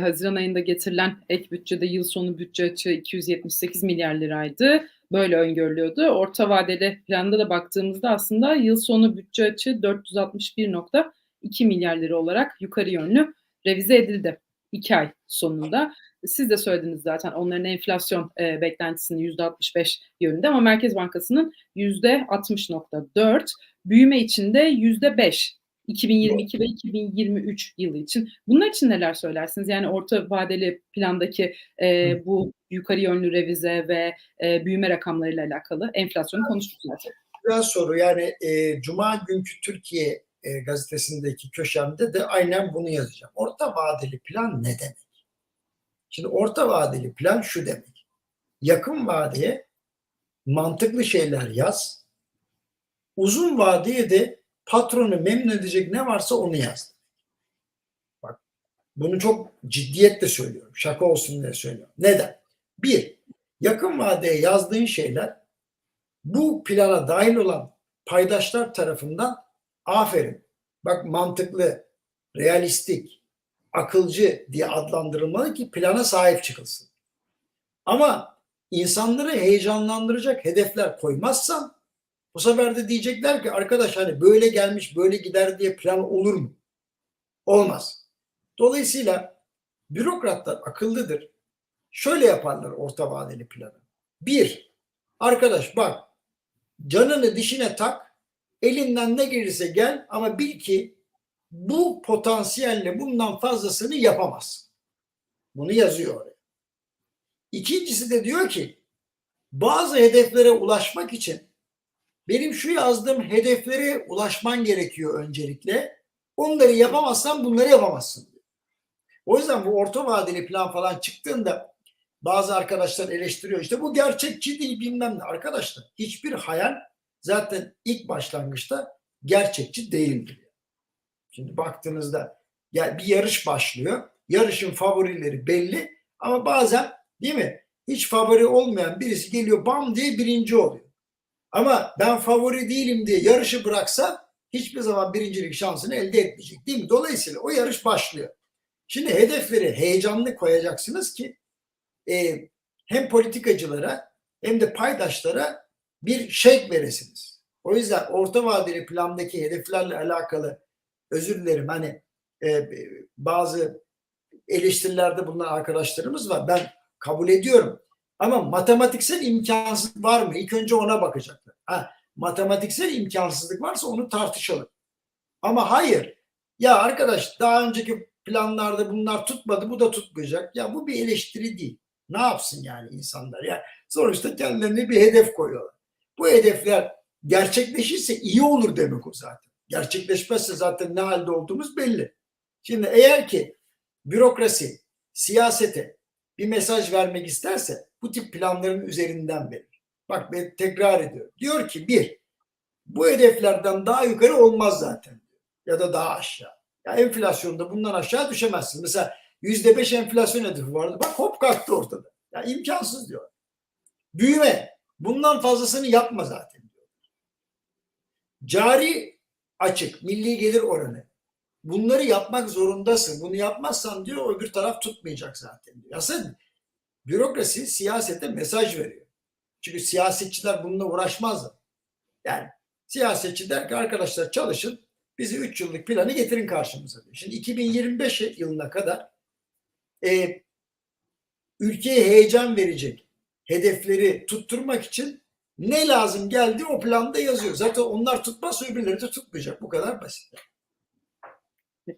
Haziran ayında getirilen ek bütçede yıl sonu bütçe açığı 278 milyar liraydı. Böyle öngörülüyordu. Orta vadeli planda da baktığımızda aslında yıl sonu bütçe açığı 461.2 milyar lira olarak yukarı yönlü revize edildi. 2 ay sonunda. Siz de söylediniz zaten onların enflasyon e, beklentisinin %65 yönünde ama Merkez Bankası'nın %60.4, büyüme içinde %5 2022 ve 2023 yılı için. Bunlar için neler söylersiniz? Yani orta vadeli plandaki e, bu yukarı yönlü revize ve e, büyüme rakamlarıyla alakalı enflasyonu konuştuk zaten. Güzel soru. Yani e, Cuma günkü Türkiye e, gazetesindeki köşemde de aynen bunu yazacağım. Orta vadeli plan ne demek? Şimdi orta vadeli plan şu demek. Yakın vadeye mantıklı şeyler yaz. Uzun vadeye de patronu memnun edecek ne varsa onu yaz. Bak bunu çok ciddiyetle söylüyorum. Şaka olsun diye söylüyorum. Neden? Bir, yakın vadeye yazdığın şeyler bu plana dahil olan paydaşlar tarafından aferin. Bak mantıklı, realistik, akılcı diye adlandırılmalı ki plana sahip çıkılsın. Ama insanları heyecanlandıracak hedefler koymazsan bu sefer de diyecekler ki arkadaş hani böyle gelmiş böyle gider diye plan olur mu? Olmaz. Dolayısıyla bürokratlar akıllıdır. Şöyle yaparlar orta vadeli planı. Bir, arkadaş bak canını dişine tak, elinden ne gelirse gel ama bil ki bu potansiyelle bundan fazlasını yapamaz. Bunu yazıyor oraya. İkincisi de diyor ki bazı hedeflere ulaşmak için benim şu yazdığım hedeflere ulaşman gerekiyor öncelikle. Onları yapamazsan bunları yapamazsın. O yüzden bu orta vadeli plan falan çıktığında bazı arkadaşlar eleştiriyor işte bu gerçekçi değil bilmem ne. Arkadaşlar hiçbir hayal zaten ilk başlangıçta gerçekçi değildir. Şimdi baktığınızda yani bir yarış başlıyor. Yarışın favorileri belli ama bazen değil mi? Hiç favori olmayan birisi geliyor bam diye birinci oluyor. Ama ben favori değilim diye yarışı bıraksa hiçbir zaman birincilik şansını elde etmeyecek değil mi? Dolayısıyla o yarış başlıyor. Şimdi hedefleri heyecanlı koyacaksınız ki e, hem politikacılara hem de paydaşlara bir şek veresiniz. O yüzden orta vadeli plandaki hedeflerle alakalı özür dilerim hani e, bazı eleştirilerde bulunan arkadaşlarımız var. Ben kabul ediyorum. Ama matematiksel imkansızlık var mı? İlk önce ona bakacaklar. Ha, matematiksel imkansızlık varsa onu tartışalım. Ama hayır. Ya arkadaş daha önceki planlarda bunlar tutmadı, bu da tutmayacak. Ya bu bir eleştiri değil. Ne yapsın yani insanlar? Ya sonuçta kendilerine bir hedef koyuyorlar. Bu hedefler gerçekleşirse iyi olur demek o zaten. Gerçekleşmezse zaten ne halde olduğumuz belli. Şimdi eğer ki bürokrasi siyasete bir mesaj vermek isterse bu tip planların üzerinden verir. Bak ben tekrar ediyorum. Diyor ki bir, bu hedeflerden daha yukarı olmaz zaten. Ya da daha aşağı. Ya enflasyonda bundan aşağı düşemezsin. Mesela yüzde beş enflasyon hedefi vardı. Bak hop kalktı ortada. Ya imkansız diyor. Büyüme. Bundan fazlasını yapma zaten diyor. Cari açık, milli gelir oranı. Bunları yapmak zorundasın. Bunu yapmazsan diyor öbür taraf tutmayacak zaten diyor. Bürokrasi siyasete mesaj veriyor. Çünkü siyasetçiler bununla uğraşmazlar. Yani siyasetçi der ki arkadaşlar çalışın bizi 3 yıllık planı getirin karşımıza diyor. Şimdi 2025 yılına kadar e, ülkeye heyecan verecek hedefleri tutturmak için ne lazım geldi o planda yazıyor. Zaten onlar tutmazsa öbürleri de tutmayacak. Bu kadar basit.